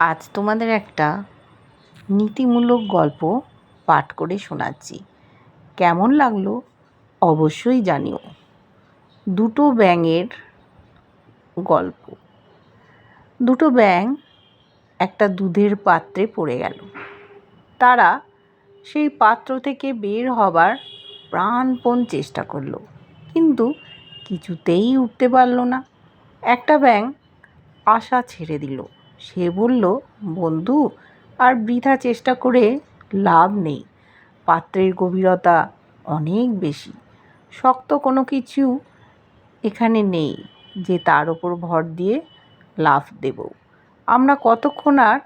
আজ তোমাদের একটা নীতিমূলক গল্প পাঠ করে শোনাচ্ছি। কেমন লাগল অবশ্যই জানিও। দুটো ব্যাঙের গল্প। দুটো ব্যাঙ একটা দুধের পাত্রে পড়ে গেল। তারা সেই পাত্র থেকে বের হবার প্রাণপণ চেষ্টা করল, কিন্তু কিছুতেই উঠতে পারল না। একটা ব্যাঙ আশা ছেড়ে দিল। সে বলল, বন্ধু, আর বৃথা চেষ্টা করে লাভ নেই। পাত্রের গভীরতা অনেক বেশি। শক্ত কোনো কিছু এখানে নেই যে তার ওপর ভর দিয়ে লাফ দেব। আমরা কতক্ষণ আর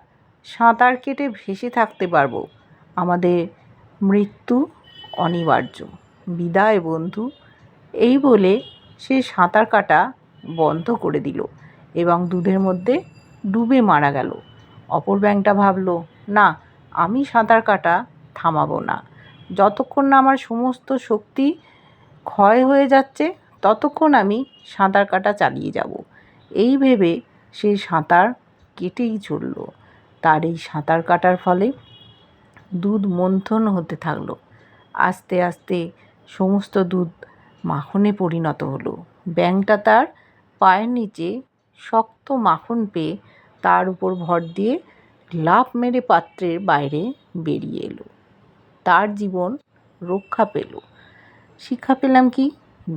সাঁতার কেটে ভেসে থাকতে পারব? আমাদের মৃত্যু অনিবার্য। বিদায়, বন্ধু। এই বলে সে সাঁতার কাটা বন্ধ করে দিল এবং দুধের মধ্যে ডুবে মারা গেল। অপর ব্যাঙটা ভাবল, না, আমি সাঁতার কাটা থামাবো না। যতক্ষণ না আমার সমস্ত শক্তি ক্ষয় হয়ে যাচ্ছে, ততক্ষণ আমি সাঁতার কাটা চালিয়ে যাব। এই ভেবে সে সাঁতার কেটেই চলল। তার এই সাঁতার কাটার ফলে দুধ মন্থন হতে থাকল। আস্তে আস্তে সমস্ত দুধ মাখনে পরিণত হলো। ব্যাঙটা তার পায়ের নিচে শক্ত মাখন পেয়ে তার উপর ভর দিয়ে লাফ মেরে পাত্রের বাইরে বেরিয়ে এলো। তার জীবন রক্ষা পেল। শিক্ষা পেলাম কি,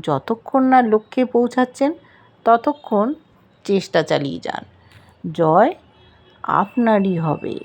যতক্ষণ না লক্ষ্যে পৌঁছাচ্ছেন, ততক্ষণ চেষ্টা চালিয়ে যান। জয় আপনারই হবে।